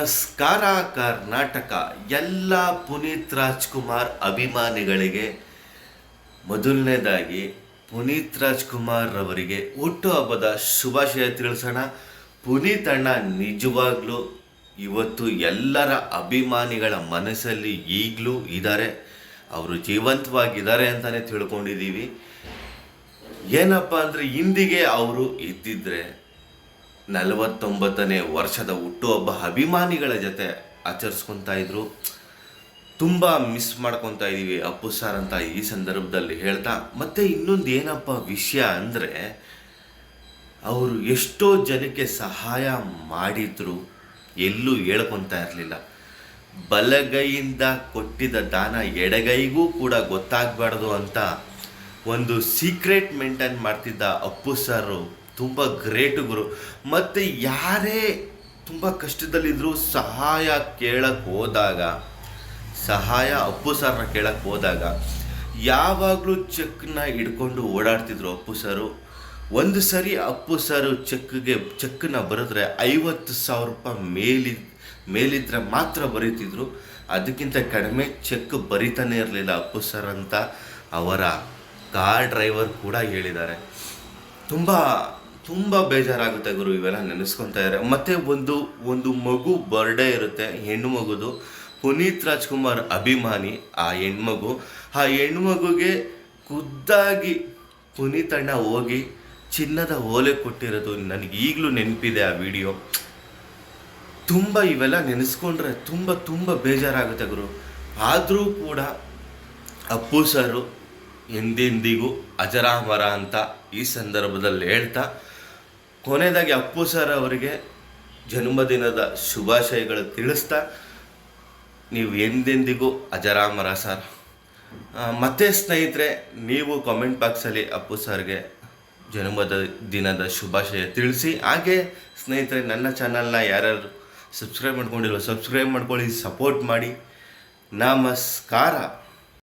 ನಮಸ್ಕಾರ, ಕರ್ನಾಟಕ. ಎಲ್ಲ ಪುನೀತ್ ರಾಜ್ಕುಮಾರ್ ಅಭಿಮಾನಿಗಳಿಗೆ ಮೊದಲನೇದಾಗಿ ಪುನೀತ್ ರಾಜ್ಕುಮಾರ್ ಅವರಿಗೆ ಹುಟ್ಟುಹಬ್ಬದ ಶುಭಾಶಯ ತಿಳಿಸೋಣ. ಪುನೀತ್ ಅಣ್ಣ ನಿಜವಾಗ್ಲೂ ಇವತ್ತು ಎಲ್ಲರ ಅಭಿಮಾನಿಗಳ ಮನಸ್ಸಲ್ಲಿ ಈಗಲೂ ಇದ್ದಾರೆ. ಅವರು ಜೀವಂತವಾಗಿದ್ದಾರೆ ಅಂತಲೇ ತಿಳ್ಕೊಂಡಿದ್ದೀವಿ. ಏನಪ್ಪ ಅಂದರೆ ಇಂದಿಗೆ ಅವರು ಇದ್ದಿದ್ರೆ ನಲವತ್ತೊಂಬತ್ತನೇ ವರ್ಷದ ಹುಟ್ಟುಹಬ್ಬ ಅಭಿಮಾನಿಗಳ ಜೊತೆ ಆಚರಿಸ್ಕೊತಾ ಇದ್ರು. ತುಂಬ ಮಿಸ್ ಮಾಡ್ಕೊತಾ ಇದ್ದೀವಿ ಅಪ್ಪು ಸರ್ ಅಂತ ಈ ಸಂದರ್ಭದಲ್ಲಿ ಹೇಳ್ತಾ. ಮತ್ತೆ ಇನ್ನೊಂದು ಏನಪ್ಪ ವಿಷಯ ಅಂದರೆ, ಅವರು ಎಷ್ಟೋ ಜನಕ್ಕೆ ಸಹಾಯ ಮಾಡಿದ್ರು ಎಲ್ಲೂ ಹೇಳ್ಕೊತಾ ಇರಲಿಲ್ಲ. ಬಲಗೈಯಿಂದ ಕೊಟ್ಟಿದ್ದ ದಾನ ಎಡಗೈಗೂ ಕೂಡ ಗೊತ್ತಾಗಬಾರ್ದು ಅಂತ ಒಂದು ಸೀಕ್ರೆಟ್ ಮೇಂಟೈನ್ ಮಾಡ್ತಿದ್ದ ಅಪ್ಪು ಸರ್ ತುಂಬ ಗ್ರೇಟ್ ಗುರು. ಮತ್ತು ಯಾರೇ ತುಂಬ ಕಷ್ಟದಲ್ಲಿದ್ದರೂ ಸಹಾಯ ಕೇಳಕ್ಕೆ ಹೋದಾಗ, ಸಹಾಯ ಅಪ್ಪು ಸರ್ನ ಕೇಳಕ್ಕೆ ಹೋದಾಗ, ಯಾವಾಗಲೂ ಚೆಕ್ನ ಹಿಡ್ಕೊಂಡು ಓಡಾಡ್ತಿದ್ರು ಅಪ್ಪು ಸರು. ಒಂದು ಸರಿ ಅಪ್ಪು ಸರು ಚೆಕ್ಗೆ ಚೆಕ್ನ ಬರೆದ್ರೆ ಐವತ್ತು ಸಾವಿರ ರೂಪಾಯಿ ಮೇಲಿ, ಮೇಲಿದ್ರೆ ಮಾತ್ರ ಬರೀತಿದ್ರು. ಅದಕ್ಕಿಂತ ಕಡಿಮೆ ಚೆಕ್ ಬರಿತಾನೆ ಇರಲಿಲ್ಲ ಅಪ್ಪು ಸರ್ ಅಂತ ಅವರ ಕಾರ್ ಡ್ರೈವರ್ ಕೂಡ ಹೇಳಿದ್ದಾರೆ. ತುಂಬ ತುಂಬ ಬೇಜಾರಾಗುತ್ತೆ ಗುರು, ಇವೆಲ್ಲ ನೆನೆಸ್ಕೊತಾ ಇದ್ದಾರೆ ಮತ್ತೆ ಒಂದು ಒಂದು ಮಗು ಬರ್ಡೇ ಇರುತ್ತೆ, ಹೆಣ್ಣು ಮಗುದು. ಪುನೀತ್ ರಾಜ್ಕುಮಾರ್ ಅಭಿಮಾನಿ, ಆ ಹೆಣ್ಮಗು. ಆ ಹೆಣ್ಮಗುಗೆ ಖುದ್ದಾಗಿ ಪುನೀತ್ ಅಣ್ಣ ಹೋಗಿ ಚಿನ್ನದ ಓಲೆ ಕೊಟ್ಟಿರೋದು ನನಗೆ ಈಗಲೂ ನೆನಪಿದೆ ಆ ವಿಡಿಯೋ. ತುಂಬ ಇವೆಲ್ಲ ನೆನೆಸ್ಕೊಂಡ್ರೆ ತುಂಬ ತುಂಬ ಬೇಜಾರಾಗುತ್ತೆ ಗುರು. ಆದರೂ ಕೂಡ ಅಪ್ಪು ಸರು ಎಂದೆಂದಿಗೂ ಅಜರಾಮರ ಅಂತ ಈ ಸಂದರ್ಭದಲ್ಲಿ ಹೇಳ್ತಾ ಕೊನೆಯದಾಗಿ ಅಪ್ಪು ಸರ್ ಅವರಿಗೆ ಜನ್ಮದಿನದ ಶುಭಾಶಯಗಳು ತಿಳಿಸ್ತಾ ನೀವು ಎಂದೆಂದಿಗೂ ಅಜರಾಮರ ಸರ್. ಮತ್ತೆ ಸ್ನೇಹಿತರೆ, ನೀವು ಕಾಮೆಂಟ್ ಬಾಕ್ಸಲ್ಲಿ ಅಪ್ಪು ಸರ್ಗೆ ಜನ್ಮದ ದಿನದ ಶುಭಾಶಯ ತಿಳಿಸಿ. ಹಾಗೆ ಸ್ನೇಹಿತರೆ, ನನ್ನ ಚಾನಲ್ನ ಯಾರ್ಯಾರು ಸಬ್ಸ್ಕ್ರೈಬ್ ಮಾಡ್ಕೊಂಡಿಲ್ಲ ಸಬ್ಸ್ಕ್ರೈಬ್ ಮಾಡ್ಕೊಳ್ಳಿ ಸಪೋರ್ಟ್ ಮಾಡಿ. ನಮಸ್ಕಾರ.